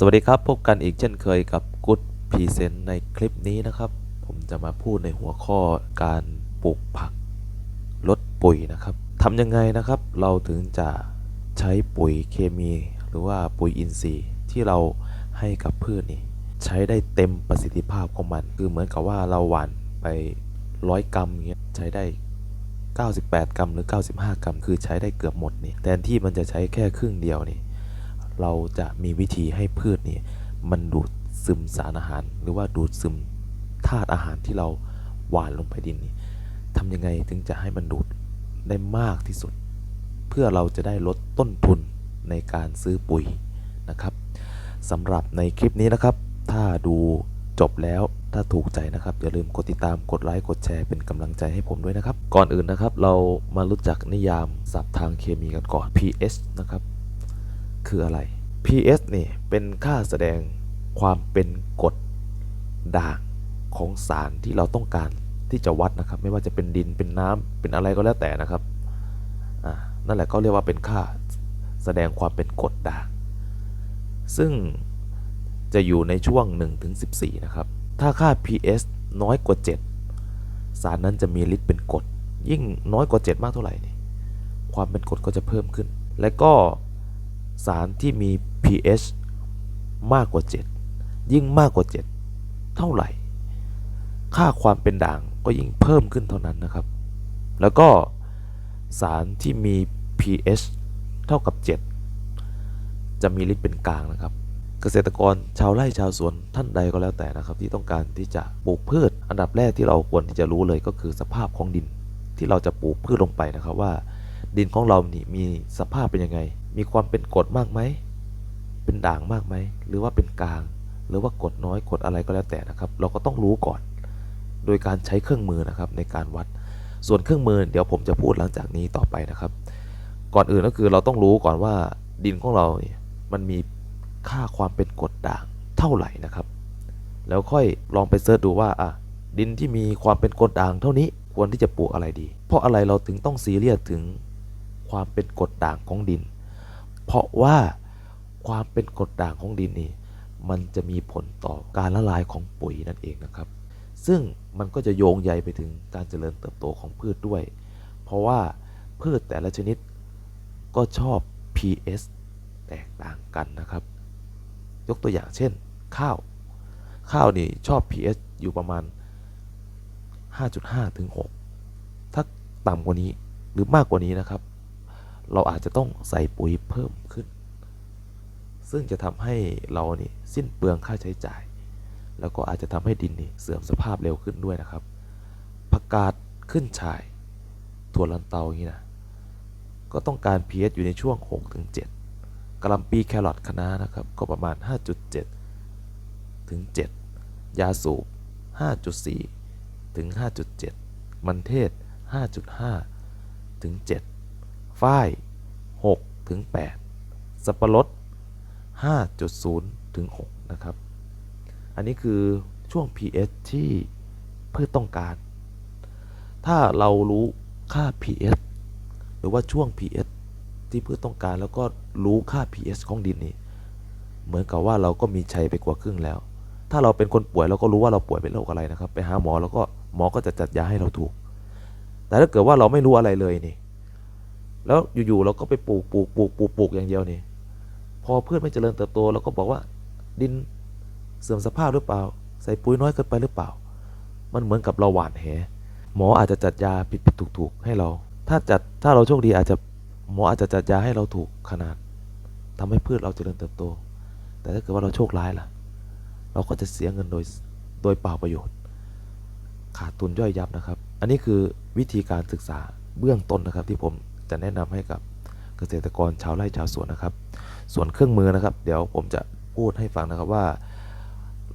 สวัสดีครับ พบกันอีกเช่นเคยกับ Good Present ในคลิปนี้นะครับ ผมจะมาพูดในหัวข้อการปลูกผักลดปุ๋ยนะครับทำยังไงนะครับ เราถึงจะใช้ปุ๋ยเคมี หรือว่าปุ๋ยอินทรีย์ที่เราให้กับพืชนี่ใช้ได้เต็มประสิทธิภาพของมัน คือเหมือนกับว่าเราหว่านไปร้อยกรัมเงี้ยใช้ได้ 98 กรัมหรือ 95 กรัม คือใช้ได้เกือบหมดนี่แทนที่มันจะใช้แค่ครึ่งเดียวนี่ เราจะมีวิธีให้พืชนี่มันดูดซึมสารอาหาร หรือว่าดูดซึมธาตุอาหารที่เราหว่านลงไปดินนี่ทำยังไงถึงจะให้มันดูดได้มากที่สุด เพื่อเราจะได้ลดต้นทุนในการซื้อปุ๋ยนะครับสำหรับในคลิปนี้นะครับ ถ้าดูจบแล้วถ้าถูกใจนะครับ อย่าลืมกดติดตามกดไลค์กดแชร์เป็นกำลังใจให้ผมด้วยนะครับ ก่อนอื่นนะครับ เรามารู้จักนิยามศัพท์ทางเคมีกันก่อน pH นะครับ คืออะไร pH นี่เป็นค่าแสดงความเป็นกรดด่างของสารที่เราต้องการที่จะวัดนะครับ ไม่ว่าจะเป็นดินเป็นน้ำเป็นอะไรก็แล้วแต่นะครับนั่นแหละก็เรียกว่าเป็นค่าแสดงความเป็นกรดด่าง ซึ่งจะอยู่ในช่วง1ถึง14 นะครับ ถ้าค่า pH น้อยกว่า 7 สารนั้นจะมีฤทธิ์เป็นกรดยิ่งน้อยกว่า 7 มากเท่าไหร่นี่ความเป็นกรดก็จะเพิ่มขึ้น และก็ สารที่มี pH มากกว่า 7 ยิ่งมากกว่า 7 เท่าไหร่ ค่าความเป็นด่างก็ยิ่งเพิ่มขึ้นเท่านั้นนะครับ แล้วก็สารที่มี pH เท่ากับ 7 จะมีฤทธิ์เป็นกลางนะครับ เกษตรกรชาวไร่ชาวสวนท่านใดก็แล้วแต่นะครับ ที่ต้องการที่จะปลูกพืช อันดับแรกที่เราควรที่จะรู้เลยก็คือสภาพของดินที่เราจะปลูกพืชลงไปนะครับว่า ดินของเรานี่มีสภาพเป็นยังไง มีความเป็นกรดมากไหม เป็นด่างมากไหม หรือว่าเป็นกลาง หรือว่ากรดน้อยกรดอะไรก็แล้วแต่นะครับ เราก็ต้องรู้ก่อน โดยการใช้เครื่องมือนะครับในการวัด ส่วนเครื่องมือเดี๋ยวผมจะพูดหลังจากนี้ต่อไปนะครับ ก่อนอื่นก็คือเราต้องรู้ก่อนว่าดินของเราเนี่ยมันมีค่าความเป็นกรดด่างเท่าไหร่นะครับ แล้วค่อยลองไปเสิร์ชดูว่าอะดินที่มีความเป็นกรดด่างเท่านี้ควรที่จะปลูกอะไรดี เพราะอะไรเราถึงต้องซีเรียสถึงความเป็นกรดด่างของดิน เพราะว่าความเป็นกรดด่างของดินนี่มันจะมีผลต่อการละลายของปุ๋ยนั่นเองนะครับ ซึ่งมันก็จะโยงใยไปถึงการเจริญเติบโตของพืชด้วย เพราะว่าพืชแต่ละชนิดก็ชอบ pH แตกต่างกันนะครับ ยกตัวอย่างเช่น ข้าว ข้าวนี่ชอบ pH อยู่ประมาณ 5.5 ถึง 6 ถ้าต่ำกว่านี้หรือมากกว่านี้นะครับ เราอาจจะต้องใส่ปุ๋ยเพิ่มขึ้น ซึ่งจะทำให้เรานี่สิ้นเปลืองค่าใช้จ่าย แล้วก็อาจจะทำให้ดินนี่เสื่อมสภาพเร็วขึ้นด้วยนะครับผักกาดขึ้นฉ่ายถั่วลันเตาอย่างนี้นะก็ต้องการ pH อยู่ในช่วง6ถึง7กะหล่ำปีแครอทคะน้านะครับ ก็ประมาณ 5.7 ถึง 7 ยาสูบ 5.4 ถึง 5.7 มันเทศ 5.5 ถึง 7 ฝ้าย6ถึง8สับปะรด5.0ถึง6นะครับ อันนี้คือช่วง pH ที่พืชต้องการ ถ้าเรารู้ค่า pH หรือว่าช่วง pH ที่พืชต้องการแล้วก็รู้ค่า pH ของดินนี่เหมือนกับว่าเราก็มีชัยไปกว่าครึ่งแล้ว ถ้าเราเป็นคนป่วยเราก็รู้ว่าเราป่วยเป็นโรคอะไรนะครับ ไปหาหมอแล้วก็หมอก็จะจัดยาให้เราถูก แต่ถ้าเกิดว่าเราไม่รู้อะไรเลยนี่ แล้วอยู่ๆเราก็ไปปลูกปลูกปลูกปลูกปลูกอย่างเดียวนี่พอพืชไม่เจริญเติบโตเราก็บอกว่า ดินเสื่อมสภาพหรือเปล่า ใส่ปุ๋ยน้อยเกินไปหรือเปล่า มันเหมือนกับเราหวานแหหมออาจจะจัดยาผิดผิดถูกถูกให้เรา ถ้าจัดถ้าเราโชคดีอาจจะหมออาจจะจัดยาให้เราถูกขนาดทำให้พืชเราเจริญเติบโต แต่ถ้าเกิดว่าเราโชคร้ายล่ะ เราก็จะเสียเงินโดยโดยเปล่าประโยชน์ ขาดทุนย่อยยับนะครับ อันนี้คือวิธีการศึกษาเบื้องต้นนะครับที่ผม จะแนะนำให้กับเกษตรกรชาวไร่ชาวสวนนะครับ ส่วนเครื่องมือนะครับ เดี๋ยวผมจะพูดให้ฟังนะครับว่า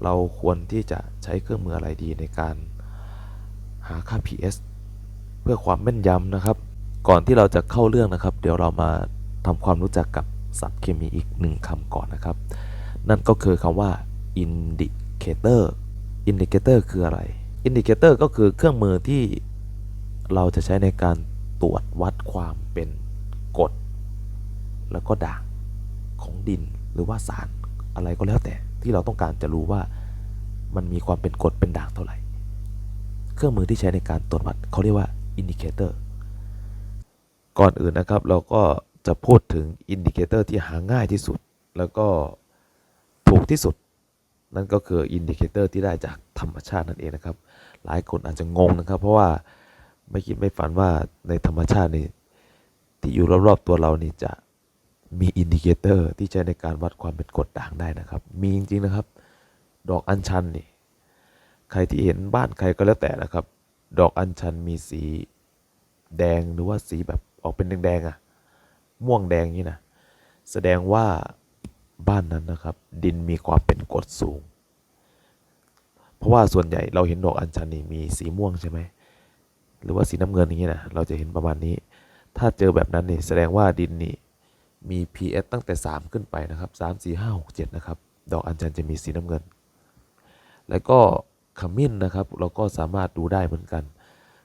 เราควรที่จะใช้เครื่องมืออะไรดีในการหาค่า pH เพื่อความแม่นยำนะครับ ก่อนที่เราจะเข้าเรื่องนะครับ เดี๋ยวเรามาทำความรู้จักกับศัพท์เคมีอีกหนึ่งคำก่อนนะครับ นั่นก็คือคำว่า indicator indicator คืออะไร indicator ก็คือเครื่องมือที่เราจะใช้ในการ ตรวจวัดความเป็นกรดแล้วก็ด่างของดินหรือว่าสารอะไรก็แล้วแต่ที่เราต้องการจะรู้ว่ามันมีความเป็นกรดเป็นด่างเท่าไหร่ เครื่องมือที่ใช้ในการตรวจวัดเขาเรียกว่าอินดิเคเตอร์ก่อนอื่นนะครับเราก็จะพูดถึงอินดิเคเตอร์ที่หาง่ายที่สุด แล้วก็ถูกที่สุด นั่นก็คืออินดิเคเตอร์ที่ได้จากธรรมชาตินั่นเองนะครับ หลายคนอาจจะงงนะครับ เพราะว่า ไม่คิดไม่ฝันว่าในธรรมชาตินี่ที่อยู่รอบๆตัวเรานี่จะมีอินดิเคเตอร์ที่ใช้ในการวัดความเป็นกรดด่างได้นะครับ มีจริงๆนะครับ ดอกอัญชันนี่ใครที่เห็นบ้านใครก็แล้วแต่นะครับ ดอกอัญชันมีสีแดงหรือว่าสีแบบออกเป็นแดงๆอะ่ะม่วงแดงนี่นะแสดงว่าบ้านนั้นนะครับ ดินมีความเป็นกรดสูง เพราะว่าส่วนใหญ่เราเห็นดอกอัญชันนี่มีสีม่วงใช่ไหม หรือว่าสีน้ำเงินอย่างนี้นะเราจะเห็นประมาณนี้ ถ้าเจอแบบนั้นนี่แสดงว่าดินนี่มี pH ตั้งแต่ 3 ขึ้นไปนะครับ3 4 5 6 7นะครับดอกอัญชันจะมีสีน้ำเงิน แล้วก็ขมิ้นนะครับ เราก็สามารถดูได้เหมือนกัน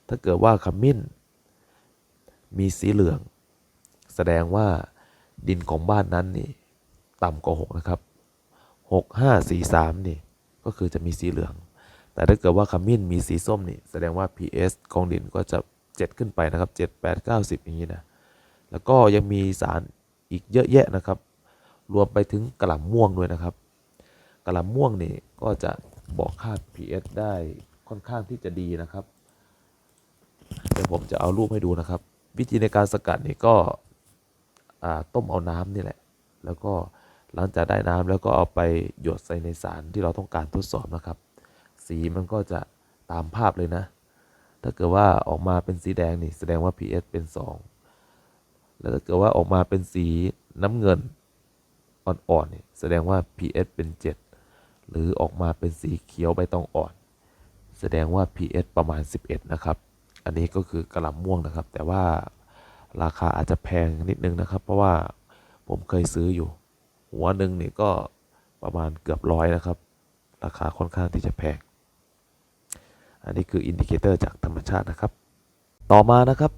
ถ้าเกิดว่าขมิ้น มีสีเหลือง แสดงว่าดินของบ้านนั้นนี่ต่ำกว่า6นะครับ 6 5 4 3 นี่ก็คือจะมีสีเหลือง แต่ถ้าเกิดว่าขมิ้นมีสีส้มนี่แสดงว่า pH ของดินก็จะ 7 ขึ้นไปนะครับ 7 8 9 10 อย่างนี้นะ แล้วก็ยังมีสารอีกเยอะแยะนะครับ รวมไปถึงกระหล่ำม่วงด้วยนะครับ กระหล่ำม่วงนี่ก็จะบอกค่า pH ได้ค่อนข้างที่จะดีนะครับ เดี๋ยวผมจะเอารูปให้ดูนะครับ วิธีในการสกัดนี่ก็ต้มเอาน้ำนี่แหละ แล้วก็หลังจากได้น้ำแล้วก็เอาไปหยดใส่ในสารที่เราต้องการทดสอบนะครับ สีมันก็จะตามภาพเลยนะ ถ้าเกิดว่าออกมาเป็นสีแดงนี่แสดงว่า pH เป็น 2 แล้วถ้าเกิดว่าออกมาเป็นสีน้ำเงินอ่อนๆนี่แสดงว่า pH เป็น 7 หรือออกมาเป็นสีเขียวใบตองอ่อน แสดงว่า pH ประมาณ 11 นะครับ อันนี้ก็คือกระหล่ำม่วงนะครับ แต่ว่าราคาอาจจะแพงนิดนึงนะครับ เพราะว่าผมเคยซื้ออยู่ หัวหนึ่งนี่ก็ประมาณเกือบร้อยนะครับ ราคาค่อนข้างที่จะแพง อันนี้คืออินดิเคเตอร์จากธรรมชาตินะครับ ต่อมานะครับ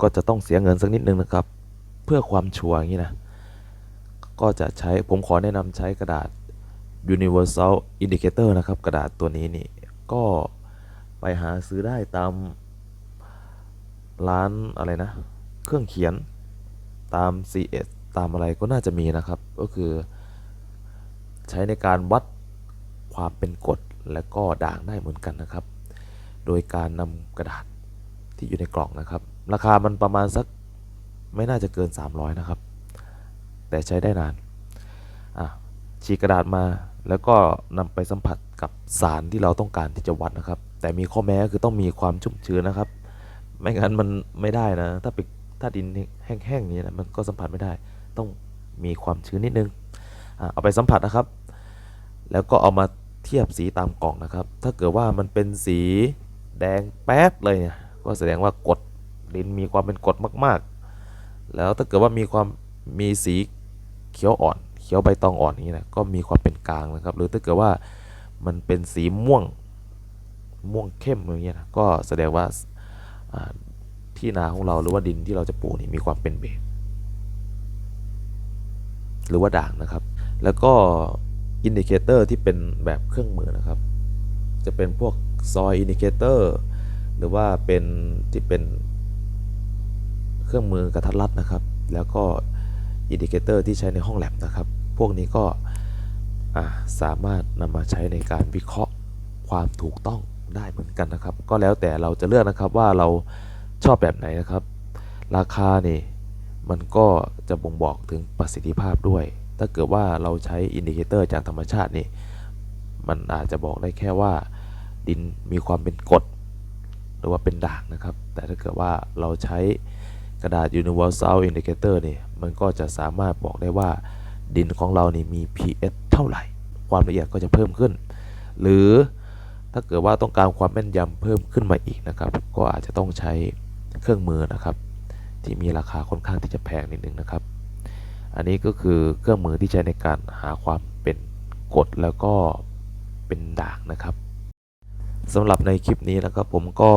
ก็จะต้องเสียเงินสักนิดนึงนะครับ เพื่อความชัวร์อย่างนี้นะก็จะใช้ผมขอแนะนำใช้กระดาษ Universal Indicator นะครับ กระดาษตัวนี้นี่ก็ไปหาซื้อได้ตามร้านอะไรนะ เครื่องเขียนตาม CS ตามอะไรก็น่าจะมีนะครับ ก็คือใช้ในการวัดความเป็นกรด และก็ด่างได้เหมือนกันนะครับ โดยการนำกระดาษที่อยู่ในกล่องนะครับ ราคามันประมาณสักไม่น่าจะเกิน 300 นะครับ แต่ใช้ได้นานอะฉีกกระดาษมาแล้วก็นำไปสัมผัสกับสารที่เราต้องการที่จะวัดนะครับ แต่มีข้อแม้คือต้องมีความชุ่มชื้นนะครับ ไม่งั้นมันไม่ได้นะ ถ้าไปถ้าดินแห้งๆนี้นะมันก็สัมผัสไม่ได้ ต้องมีความชื้นนิดนึงอเอาไปสัมผัสนะครับ แล้วก็เอามา ทียบสีตามกล่องนะครับ ถ้าเกิดว่ามันเป็นสีแดงแป๊ดเลยเนี่ยก็แสดงว่ากดดินมีความเป็นกดมาก ๆ แล้วถ้าเกิดว่ามีความมีสีเขียวอ่อน เขียวใบตองอ่อนนี้นะก็มีความเป็นกลางนะครับ หรือถ้าเกิดว่ามันเป็นสีม่วงม่วงเข้มอย่างเงี้ยนะก็แสดงว่าอ่าที่นาของเราหรือว่าดินที่เราจะปลูกนี่มีความเป็นเบสหรือว่าด่างนะครับ แล้วก็ อินดิเคเตอร์ที่เป็นแบบเครื่องมือนะครับ จะเป็นพวกซอยอินดิเคเตอร์หรือว่าเป็นที่เป็นเครื่องมือกระทัดรัดนะครับ แล้วก็อินดิเคเตอร์ที่ใช้ในห้องแลบนะครับ พวกนี้ก็สามารถนำมาใช้ในการวิเคราะห์ความถูกต้องได้เหมือนกันนะครับ ก็แล้วแต่เราจะเลือกนะครับว่าเราชอบแบบไหนนะครับ ราคานี่มันก็จะบ่งบอกถึงประสิทธิภาพด้วย ถ้าเกิดว่าเราใช้อินดิเคเตอร์จากธรรมชาตินี่ มันอาจจะบอกได้แค่ว่าดินมีความเป็นกรดหรือว่าเป็นด่างนะครับ แต่ถ้าเกิดว่าเราใช้กระดาษ Universal Indicator นี่ มันก็จะสามารถบอกได้ว่าดินของเรานี่มี pH เท่าไหร่ ความละเอียดก็จะเพิ่มขึ้น หรือถ้าเกิดว่าต้องการความแม่นยำเพิ่มขึ้นมาอีกนะครับ ก็อาจจะต้องใช้เครื่องมือนะครับ ที่มีราคาค่อนข้างที่จะแพงนิดนึงนะครับ อันนี้ก็คือเครื่องมือที่ใช้ในการหาความเป็นกรดแล้วก็เป็นด่างนะครับสำหรับในคลิปนี้นะครับ ผมก็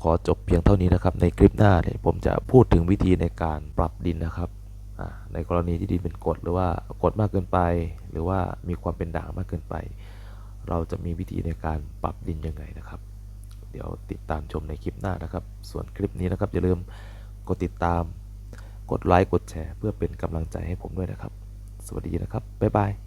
ขอจบเพียงเท่านี้นะครับ ในคลิปหน้าเนี่ยผมจะพูดถึงวิธีในการปรับดินนะครับในกรณีที่ดินเป็นกรดหรือว่ากรดมากเกินไป หรือว่ามีความเป็นด่างมากเกินไป เราจะมีวิธีในการปรับดินยังไงนะครับ เดี๋ยวติดตามชมในคลิปหน้านะครับ ส่วนคลิปนี้นะครับอย่าลืมกดติดตาม กดไลค์กดแชร์ เพื่อเป็นกำลังใจให้ผมด้วยนะครับ สวัสดีนะครับ บ๊ายบาย